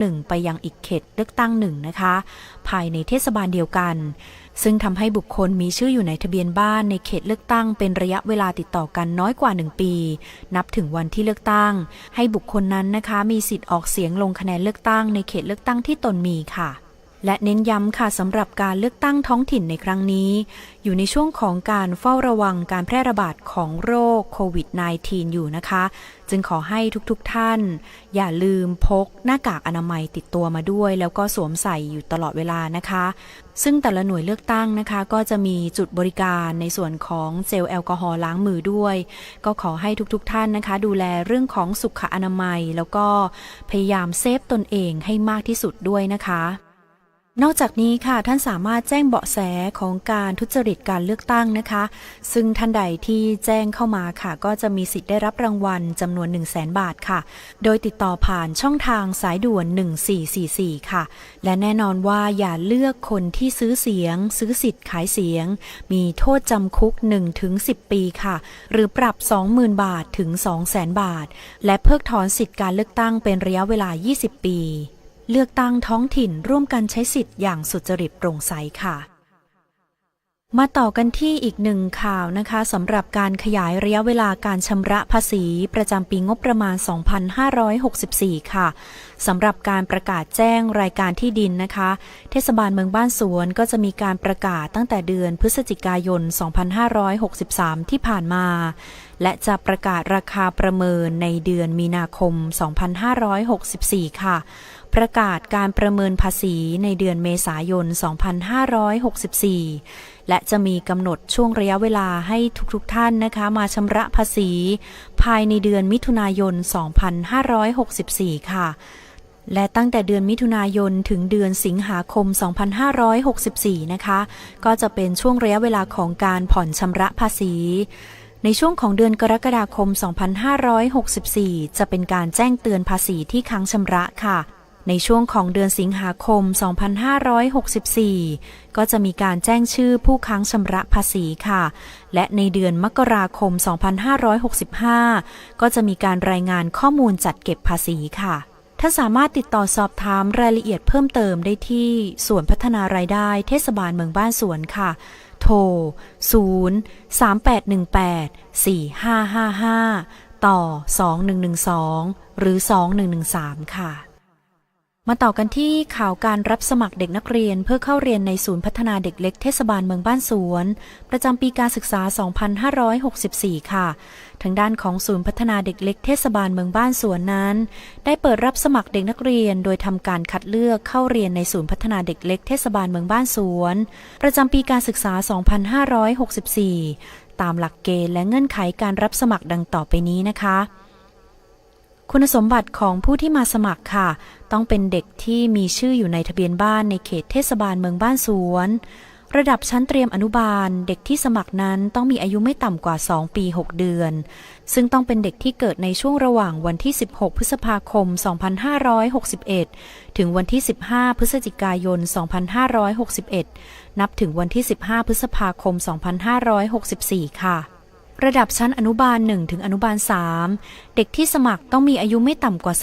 หนึ่งไปยังอีกเขตเลือกตั้งหนึ่งนะคะ ภายในเทศบาลเดียวกัน ซึ่งทำให้บุคคลมีชื่ออยู่ในทะเบียนบ้านในเขตเลือกตั้งเป็นระยะเวลาติดต่อกันน้อยกว่า 1 ปี นับถึงวันที่เลือกตั้ง ให้บุคคลนั้นนะคะ มีสิทธิ์ออกเสียงลงคะแนนเลือกตั้งในเขตเลือกตั้งที่ตนมีค่ะ และเน้นย้ำค่ะสำหรับการเลือกตั้งท้องถิ่นในครั้งนี้ อยู่ในช่วงของการเฝ้าระวังการแพร่ระบาดของโรคโควิด -19 อยู่นะคะ จึงขอให้ทุกๆทท่าน อย่าลืมพกหน้ากากอนามัยติดตัวมาด้วย แล้วก็สวมใส่อยู่ตลอดเวลานะคะ ซึ่งแต่ละหน่วยเลือกตั้งนะคะ ก็จะมีจุดบริการในส่วนของเจลแอลกอฮอล์ล้างมือด้วย ก็ขอให้ทุกๆทท่านนะคะ ดูแลเรื่องของสุขอนามัย แล้วก็พยายามเซฟตนเองให้มากที่สุดด้วยนะคะ นอกจากนี้ค่ะท่านสามารถแจ้งเบาะแสของการทุจริตการเลือกตั้งนะคะ ซึ่งท่านใดที่แจ้งเข้ามาค่ะ ก็จะมีสิทธิ์ได้รับรางวัลจำนวน 1 0 0 0 0แบาทค่ะ โดยติดต่อผ่านช่องทางสายด่วน 1444 ค่ะ และแน่นอนว่าอย่าเลือกคนที่ซื้อเสียง ซื้อสิทธิ์ขายเสียง มีโทษจำคุก 1-10 ปีค่ะ หรือปรับ 20,000 บาทถึง 200,000 บาท และเพิกถอนสิทธิ์การเลือกตั้งเป็นระยะเวลา 20 ปี เลือกตั้งท้องถิ่นร่วมกันใช้สิทธิ์อย่างสุจริตโปร่งใสค่ะ มาต่อกันที่อีกหนึ่งข่าวนะคะสำหรับการขยายระยะเวลาการชำระภาษีประจำปีงบประมาณ 2564 ค่ะสำหรับการประกาศแจ้งรายการที่ดินนะคะ เทศบาลเมืองบ้านสวนก็จะมีการประกาศตั้งแต่เดือนพฤศจิกายน 2563 ที่ผ่านมา และจะประกาศราคาประเมินในเดือนมีนาคม 2564 ค่ะ ประกาศการประเมินภาษีในเดือนเมษายน 2564 และจะมีกำหนดช่วงระยะเวลาให้ทุกๆทท่านนะคะ มาชำระภาษี ภายในเดือนมิถุนายน 2564 ค่ะและตั้งแต่เดือนมิถุนายนถึงเดือนสิงหาคม 2564 นะคะ ก็จะเป็นช่วงระยะเวลาของการผ่อนชำระภาษี ในช่วงของเดือนกรกฎาคม 2564 จะเป็นการแจ้งเตือนภาษีที่ค้างชำระค่ะ ในช่วงของเดือนสิงหาคม 2564 ก็จะมีการแจ้งชื่อผู้ค้างชำระภาษีค่ะ และในเดือนมกราคม 2565 ก็จะมีการรายงานข้อมูลจัดเก็บภาษีค่ะถ้าสามารถติดต่อสอบถามรายละเอียดเพิ่มเติมได้ที่ส่วนพัฒนารายได้เทศบาลเมืองบ้านสวนค่ะ ทร0 3818 4555 ต่อ 2112 หรือ 2113 ค่ะ มาต่อกันที่ข่าวการรับสมัครเด็กนักเรียนเพื่อเข้าเรียนในศูนย์พัฒนาเด็กเล็กเทศบาลเมืองบ้านสวน ประจำปีการศึกษา 2564 ค่ะ ทางด้านของศูนย์พัฒนาเด็กเล็กเทศบาลเมืองบ้านสวนนั้น ได้เปิดรับสมัครเด็กนักเรียน โดยทำการคัดเลือกเข้าเรียนในศูนย์พัฒนาเด็กเล็กเทศบาลเมืองบ้านสวน ประจำปีการศึกษา 2564 ตามหลักเกณฑ์และเงื่อนไขการรับสมัครดังต่อไปนี้นะคะ คุณสมบัติของผู้ที่มาสมัครค่ะ ต้องเป็นเด็กที่มีชื่ออยู่ในทะเบียนบ้านในเขตเทศบาลเมืองบ้านสวน ระดับชั้นเตรียมอนุบาล เด็กที่สมัครนั้นต้องมีอายุไม่ต่ำกว่า 2 ปี 6 เดือน ซึ่งต้องเป็นเด็กที่เกิดในช่วงระหว่างวันที่ 16 พฤษภาคม 2561 ถึงวันที่ 15 พฤศจิกายน 2561 นับถึงวันที่ 15 พฤษภาคม 2564 ค่ะ ระดับชั้นอนุบาล 1 ถึงอนุบาล 3 เด็กที่สมัครต้องมีอายุไม่ต่ำกว่า